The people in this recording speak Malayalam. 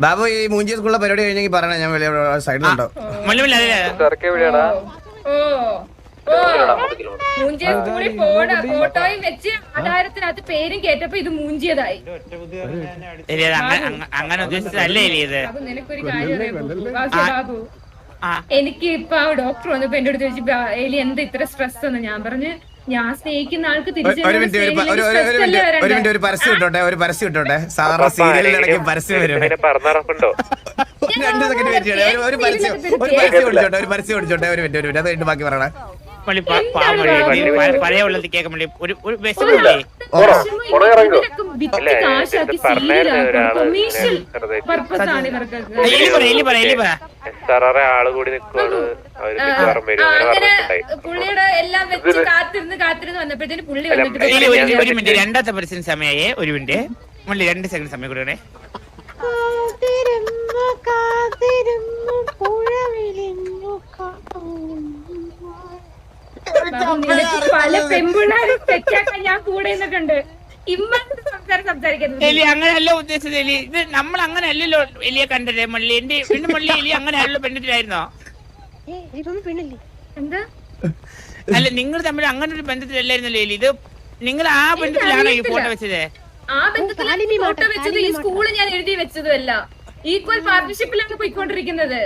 ബാബു ഈ മൂഞ്ചി സ്കൂളിലെ പരിപാടി കഴിഞ്ഞെങ്കിൽ പറയണേ ഞാൻ വലിയ സൈഡിലുണ്ടോ? മൂഞ്ചിയ സ്കൂളിൽ ഫോട്ടോയും വെച്ച് ആധാരത്തിനകത്ത് പേരും കേട്ടപ്പോ ഇത് മൂഞ്ചിയതായി. അങ്ങനെ ഉദ്ദേശിച്ചതല്ലേ ഇത്? അപ്പൊ നിനക്കൊരു കാര്യം അറിയാമോ? വാസു ബാബു ആ എനിക്ക് ഇപ്പൊ ആ ഡോക്ടർ വന്നപ്പോ എന്റെ അടുത്ത് ചോദിച്ചു "ബാ- എലി എന്താ ഇത്ര സ്ട്രെസ് എന്ന്? ഞാൻ പറഞ്ഞു ഞാൻ സ്നേഹിക്കുന്ന ആൾക്ക് തിരിച്ചു ഒരു മിനിറ്റ് ഒരു പ- ഒരു ഒരു- ഒരു മിനിറ്റ് ഒരു മിനിറ്റ് ഒരു പരസ്യം ഇട്ടോട്ടെ ഒരു പരസ്യം ഇട്ടോട്ടെ? സാധാരണ സീരിയലിനിടയ്ക്ക് പരസ്യം വരും പറഞ്ഞിറക്കുണ്ടോ രണ്ട് സെക്കൻഡ് വെയിറ്റ് ചെയ്യണേ ഒരു- ഒരു പരസ്യം ഒരു പരസ്യം ഒരു പരസ്യം ഒരു മിനിറ്റ് ഒരു മിനിറ്റ്. അത് കഴിഞ്ഞിട്ട് ബാക്കി പറയണേ. മുള്ളി പ- പാവം മുള്ളി. മുള്ളി പ- പഴയ ഉള്ളത് കേൾക്കാൻ മുള്ളി. ഒരു ഒരു എലി പറ എലി പറ എലി പറ. ആൾ കൂടി നിക്കുവാണ്. അവർ മിക്കവാറും വരും. അങ്ങനെ പറഞ്ഞിട്ടുണ്ടായി എല്ലാം വെച്ച് കാത്തിരുന്ന് കാത്തിരുന്ന് വന്നപ്പോഴത്തേന് പുള്ളി വന്നിട്ട് ഒരു ഒരു മിനിറ്റ് രണ്ടാമത്തെ പരസ്യം സമയമായേ ഒരു മിനിറ്റ്. മുള്ളി രണ്ട് സെക്കൻഡ് സമയം കൊടുക്കണേ കാത്തിരുന്നു കാത്തിരുന്നു പുഴ വിളിഞ്ഞു ബാബു, നിനക്ക് പല പെൺപിള്ളേരും തെറ്റാക്കാൻ ഞാൻ കൂടെ നിന്നിട്ടുണ്ട് ഇമ്മത്തെ സംസാരം എലി അങ്ങനെയല്ല ഉദ്ദേശിച്ചത് എലി. ഇത് നമ്മൾ അങ്ങനെ അല്ലല്ലോ എലിയെ കണ്ടത്. മള്ളി എന്റെ പിന്നെ മള്ളി എലി അങ്ങനെ അല്ലല്ലോ ബന്ധത്തിലായിരുന്നോ ഏ ഇതൊന്നും പെണ്ണില്ലേ? എന്താ? അല്ല നിങ്ങൾ തമ്മിൽ അങ്ങനെ ഒരു ബന്ധത്തിലല്ലായിരുന്നല്ലോ ഇത് നിങ്ങൾ ആ ബന്ധത്തിലാണോ ഈ ഫോട്ടോ വെച്ചത്? ആ ബന്ധത്തിലാണ് ഫോട്ടോ വെച്ചത്. ഈ സ്കൂൾ ഞാൻ എഴുതി വെച്ചതുമല്ല. ഈക്വൽ പാർട്ട്ണർഷിപ്പിലാണ് പോയിക്കൊണ്ടിരിക്കുന്നത്.